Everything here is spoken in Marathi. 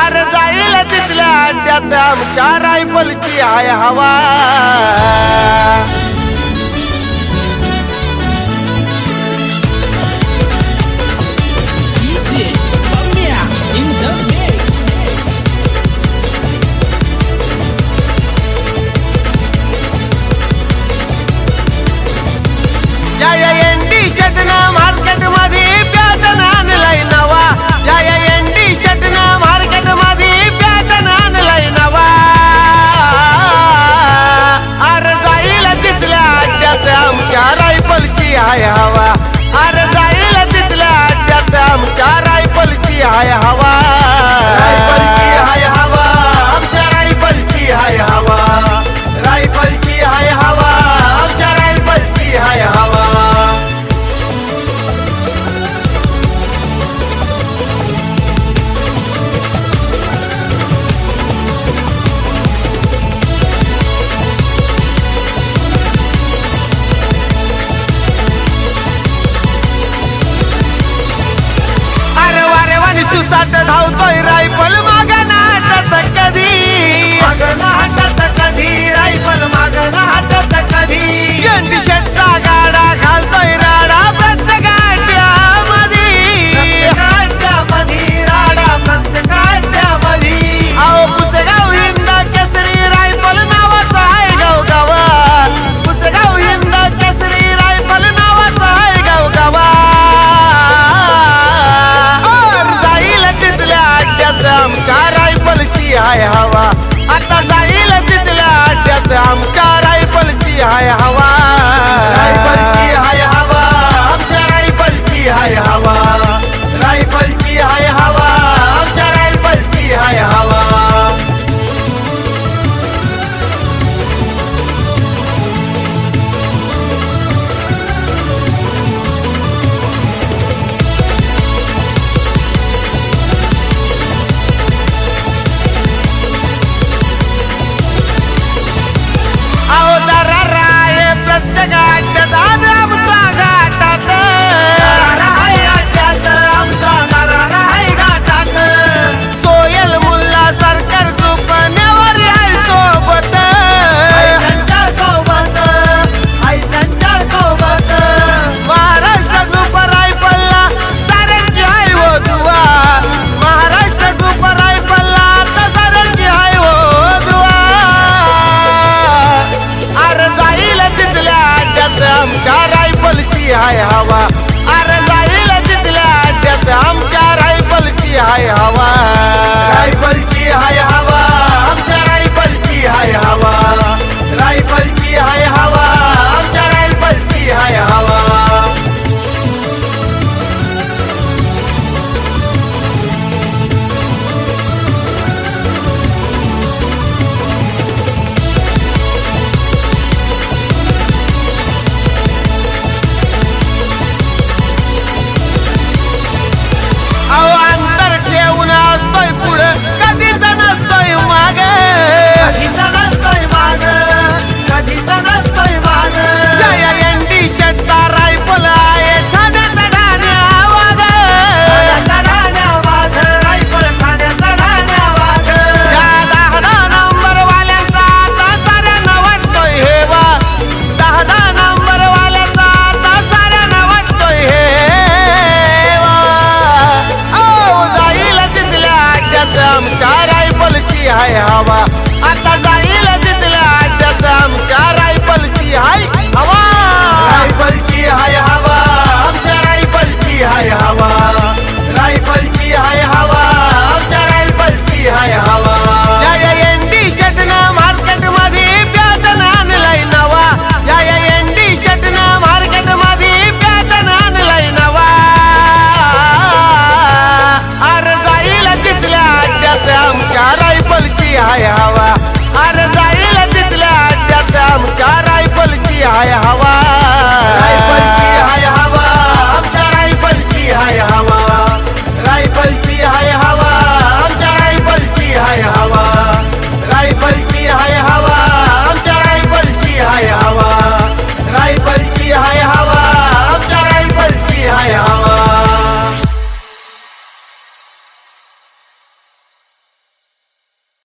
अरे जाईल तिथल्या आमच्या रायफलची आहे हवा. હાય હવા दिवसात धावतोय रायफल माग हटत कधी? माग हटत कधी? रायफल माग हटत कधी? रायफलची हाय हवा. आता जाईल तिथल्या आमच्या रायफलची हाय हवा. ใช่